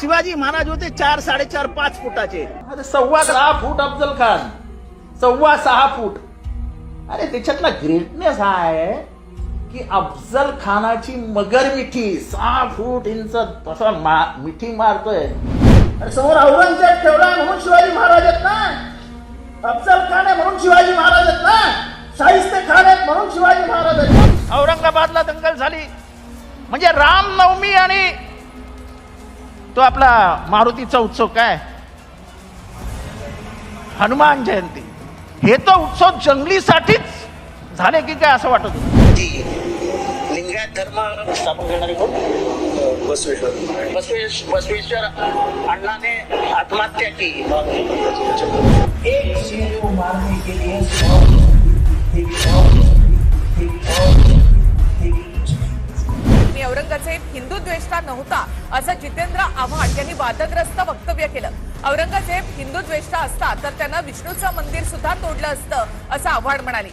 शिवाजी महाराज होते चार साडेचार पाच फुटाचे. अरे सव्वा सहा फूट अफजल खान. सव्वा सहा फूट. अरे त्याच्यातला ग्रेटनेस हा आहे की अफजल खानाची मगर मिठी सहा फूट इंच तसा मा- मिठी मारतोय. आणि समोर औरंगजेब ठेवला म्हणून शिवाजी महाराज आहेत ना. अफजल खान आहे म्हणून शिवाजी महाराज आहेत ना. शाहिस्ते खान आहेत म्हणून शिवाजी महाराज आहेत. औरंगाबादला दंगल झाली. म्हणजे रामनवमी आणि तो आपला मारुतीचा उत्सव काय? हनुमान जयंती. हे तर उत्सव जंगलीसाठीच झाले की काय असं वाटत लिंगायत धर्म स्थापन करणारे कोण? बसवेश्वर. बसवेश बसवेश्वर अण्णाने आत्महत्या की एक मारने के लिए औरंगजेब हिंदू द्वेष्टा नव्हता असं जितेंद्र आव्हाड यांनी वादग्रस्त वक्तव्य केलं. औरंगजेब हिंदू द्वेष्टा असता तर त्यानं विष्णूचं मंदिर सुद्धा तोडलं असतं असं आव्हाड म्हणाले.